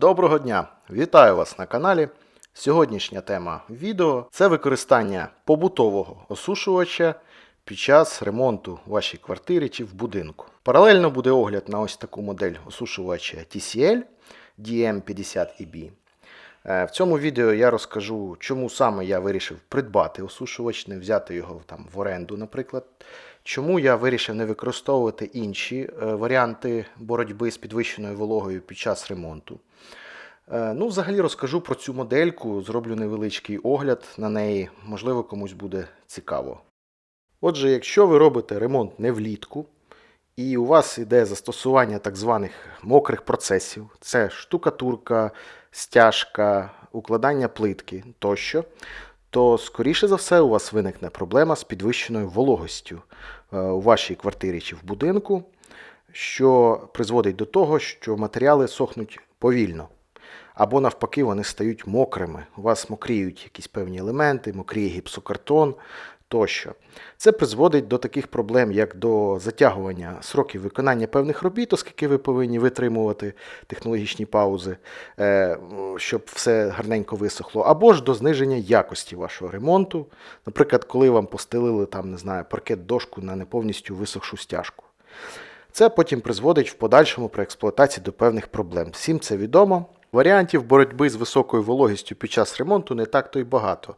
Доброго дня! Вітаю вас на каналі. Сьогоднішня тема відео це використання побутового осушувача під час ремонту в вашій квартирі чи в будинку. Паралельно буде огляд на ось таку модель осушувача TCL DM50EB. Е, В цьому відео я розкажу, чому саме я вирішив придбати осушувач, не взяти його там в оренду, наприклад. Чому я вирішив не використовувати інші е, варіанти боротьби з підвищеною вологою під час ремонту. Е, Ну, взагалі розкажу про цю модельку, зроблю невеличкий огляд на неї, можливо, комусь буде цікаво. Отже, якщо ви робите ремонт не влітку, і у вас іде застосування так званих мокрих процесів, це штукатурка, стяжка, укладання плитки тощо, то, скоріше за все, у вас виникне проблема з підвищеною вологостю е, у вашій квартирі чи в будинку, що призводить до того, що матеріали сохнуть повільно. Або навпаки, вони стають мокрими. У вас мокріють якісь певні елементи, мокріє гіпсокартон тощо. Це призводить до таких проблем, як до затягування сроків виконання певних робіт, оскільки ви повинні витримувати технологічні паузи, е, щоб все гарненько висохло, або ж до зниження якості вашого ремонту. Наприклад, коли вам постелили там, не знаю, паркет дошку на не повністю висохшу стяжку. Це потім призводить в подальшому при експлуатації до певних проблем. Всім це відомо. Варіантів боротьби з високою вологістю під час ремонту не так то й багато.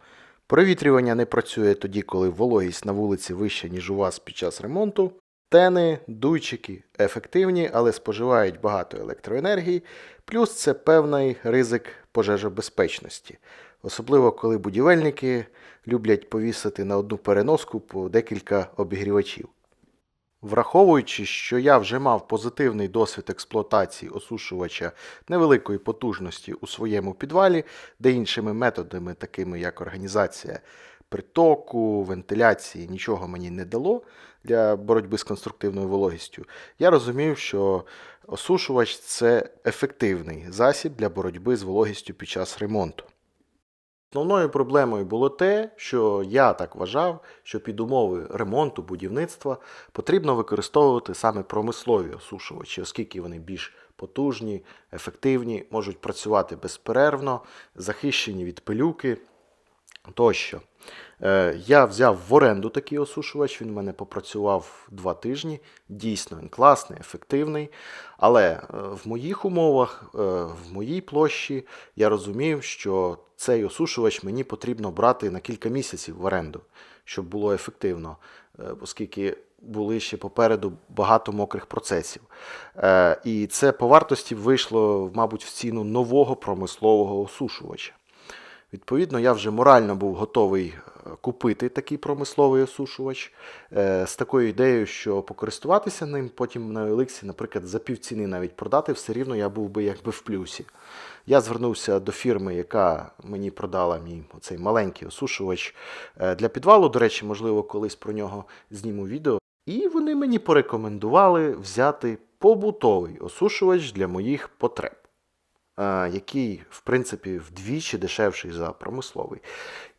Провітрювання не працює тоді, коли вологість на вулиці вища, ніж у вас під час ремонту. Тени, дуйчики ефективні, але споживають багато електроенергії, плюс це певний ризик пожежобезпечності. Особливо коли будівельники люблять повісити на одну переноску по декілька обігрівачів. Враховуючи, що я вже мав позитивний досвід експлуатації осушувача невеликої потужності у своєму підвалі, де іншими методами, такими як організація притоку, вентиляції, нічого мені не дало для боротьби з конструктивною вологістю, я розумів, що осушувач це ефективний засіб для боротьби з вологістю під час ремонту. Основною проблемою було те, що я так вважав, що під умови ремонту будівництва потрібно використовувати саме промислові осушувачі, оскільки вони більш потужні, ефективні, можуть працювати безперервно, захищені від пилюки тощо. Е, Я взяв в оренду такий осушувач, він в мене попрацював два тижні. Дійсно, він класний, ефективний. Але е, в моїх умовах, е, в моїй площі, я розумів, що цей осушувач мені потрібно брати на кілька місяців в оренду, щоб було ефективно, оскільки були ще попереду багато мокрих процесів. І це по вартості вийшло, мабуть, в ціну нового промислового осушувача. Відповідно, я вже морально був готовий купити такий промисловий осушувач е, з такою ідеєю, що покористуватися ним потім на Еликсі, наприклад, за півціни навіть продати, все рівно я був би якби в плюсі. Я звернувся до фірми, яка мені продала мій оцей маленький осушувач е, для підвалу. До речі, можливо, колись про нього зніму відео. І вони мені порекомендували взяти побутовий осушувач для моїх потреб який, в принципі, вдвічі дешевший за промисловий.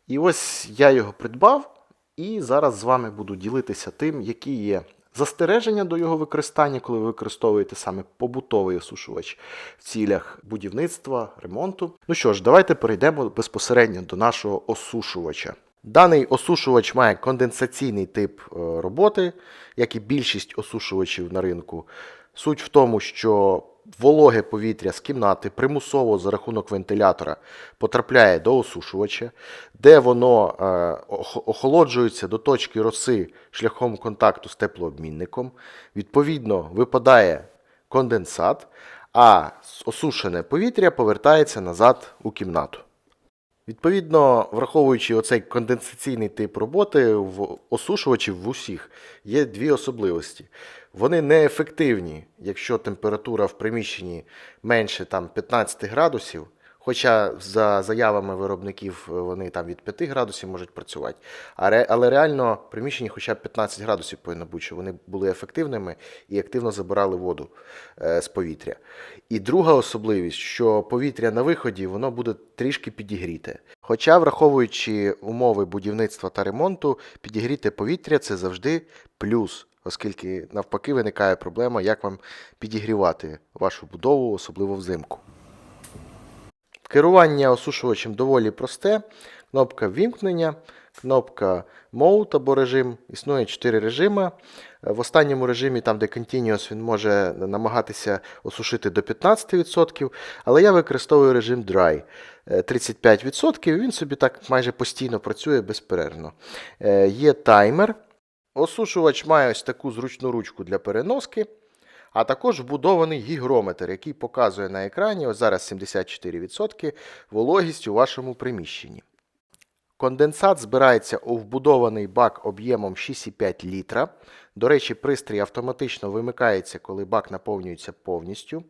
І ось я його придбав, і зараз з вами буду ділитися тим, які є застереження до його використання, коли ви використовуєте саме побутовий осушувач в цілях будівництва, ремонту. Ну що ж, давайте перейдемо безпосередньо до нашого осушувача. Даний осушувач має конденсаційний тип е, роботи, як і більшість осушувачів на ринку. Суть в тому, що вологе повітря з кімнати примусово за рахунок вентилятора потрапляє до осушувача, де воно е, охолоджується до точки роси шляхом контакту з теплообмінником. Відповідно, випадає конденсат, а осушене повітря повертається назад у кімнату. Відповідно, враховуючи оцей конденсаційний тип роботи в осушувачів в усіх є дві особливості. Вони неефективні, якщо температура в приміщенні менше там, 15 градусів, хоча за заявами виробників е, вони там від 5 градусів можуть працювати. Але реально в приміщенні хоча б 15 градусів повинно бути, щоб вони були ефективними і активно забирали воду е, з повітря. І друга особливість, що повітря на виході воно буде трішки підігріте. Хоча, враховуючи умови будівництва та ремонту, підігріте повітря це завжди плюс, оскільки навпаки виникає проблема, як вам підігрівати вашу будову, особливо взимку. Керування осушувачем доволі просте. Кнопка вімкнення, кнопка Mode або режим. Існує 4 режими. Е, В останньому режимі, там де Continuous, він може намагатися осушити до 15%, але я використовую режим Dry. Е, 35%, він собі так майже постійно працює безперервно. Е, Є таймер. Осушувач має ось таку зручну ручку для переноски, а також вбудований гігрометр, який показує на екрані, ось зараз 74% вологість у вашому приміщенні. Конденсат збирається у вбудований бак об'ємом 6,5 літра. До речі, пристрій автоматично вимикається, коли бак наповнюється повністю.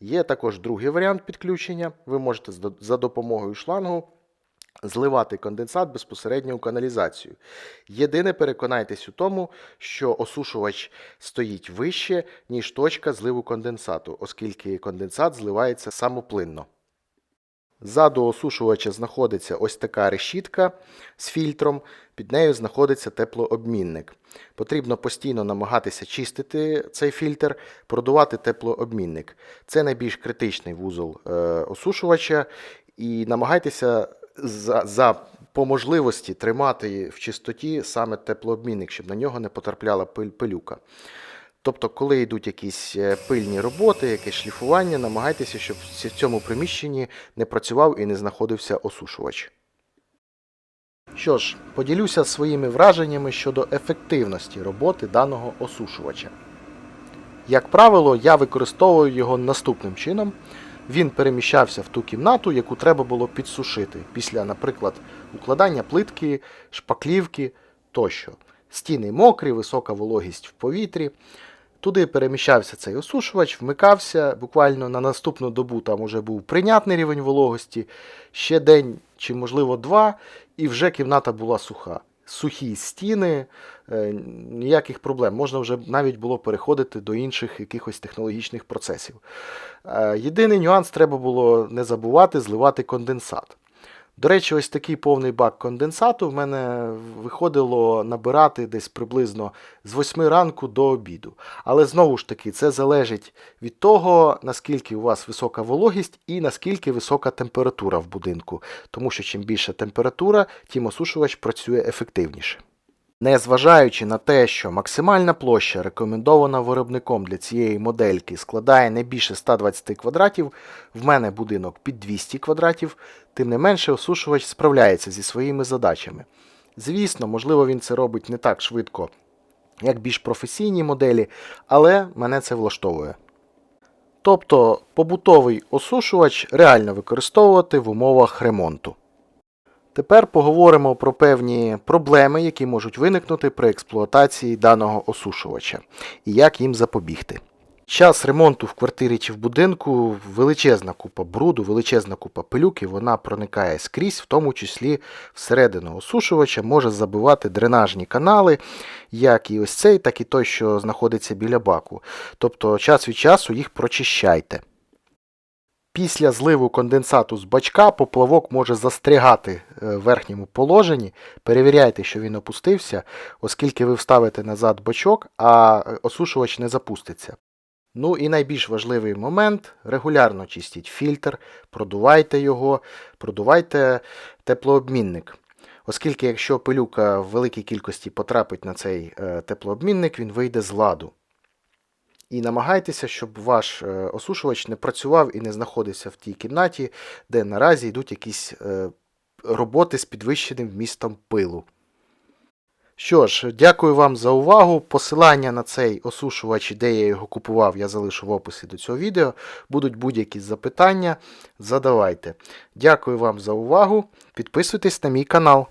Є також другий варіант підключення. Ви можете за допомогою шлангу зливати конденсат безпосередньо у каналізацію. Єдине переконайтесь у тому, що осушувач стоїть вище, ніж точка зливу конденсату, оскільки конденсат зливається самоплинно. Ззаду осушувача знаходиться ось така решітка з фільтром, під нею знаходиться теплообмінник. Потрібно постійно намагатися чистити цей фільтр, продувати теплообмінник. Це найбільш критичний вузол е, осушувача, і намагайтеся за, за по можливості тримати в чистоті саме теплообмінник, щоб на нього не потрапляла пиль, пилюка. Тобто, коли йдуть якісь е, пильні роботи, якесь шліфування, намагайтеся, щоб в цьому приміщенні не працював і не знаходився осушувач. Що ж, поділюся своїми враженнями щодо ефективності роботи даного осушувача. Як правило, я використовую його наступним чином. Він переміщався в ту кімнату, яку треба було підсушити після, наприклад, укладання плитки, шпаклівки тощо. Стіни мокрі, висока вологість в повітрі. Туди переміщався цей осушувач, вмикався. Буквально на наступну добу там уже був прийнятний рівень вологості, ще день чи, можливо, два, і вже кімната була суха. Сухі стіни, е, ніяких проблем. Можна вже навіть було переходити до інших якихось технологічних процесів. Е, Єдиний нюанс треба було не забувати зливати конденсат. До речі, ось такий повний бак конденсату в мене виходило набирати десь приблизно з 8 ранку до обіду. Але знову ж таки, це залежить від того, наскільки у вас висока вологість і наскільки висока температура в будинку. Тому що чим більша температура, тим осушувач працює ефективніше. Незважаючи на те, що максимальна площа, рекомендована виробником для цієї модельки, складає не більше 120 квадратів, в мене будинок під 200 квадратів, тим не менше осушувач справляється зі своїми задачами. Звісно, можливо, він це робить не так швидко, як більш професійні моделі, але мене це влаштовує. Тобто побутовий осушувач реально використовувати в умовах ремонту. Тепер поговоримо про певні проблеми, які можуть виникнути при експлуатації даного осушувача і як їм запобігти. Час ремонту в квартирі чи в будинку величезна купа бруду, величезна купа пилюки, вона проникає скрізь, в тому числі всередину осушувача, може забивати дренажні канали, як і ось цей, так і той, що знаходиться біля баку. Тобто час від часу їх прочищайте. Після зливу конденсату з бачка поплавок може застрягати верхньому положенні. Перевіряйте, що він опустився, оскільки ви вставите назад бачок, а е, осушувач не запуститься. Ну і найбільш важливий момент регулярно чистіть фільтр, продувайте його, продувайте теплообмінник. Оскільки якщо пилюка в великій кількості потрапить на цей е, теплообмінник, він вийде з ладу. І намагайтеся, щоб ваш е, осушувач не працював і не знаходився в тій кімнаті, де наразі йдуть якісь е, роботи з підвищеним вмістом пилу. Що ж, дякую вам за увагу. Посилання на цей осушувач, де я його купував, я залишу в описі до цього відео. Будуть будь-які запитання, задавайте. Дякую вам за увагу. Підписуйтесь на мій канал.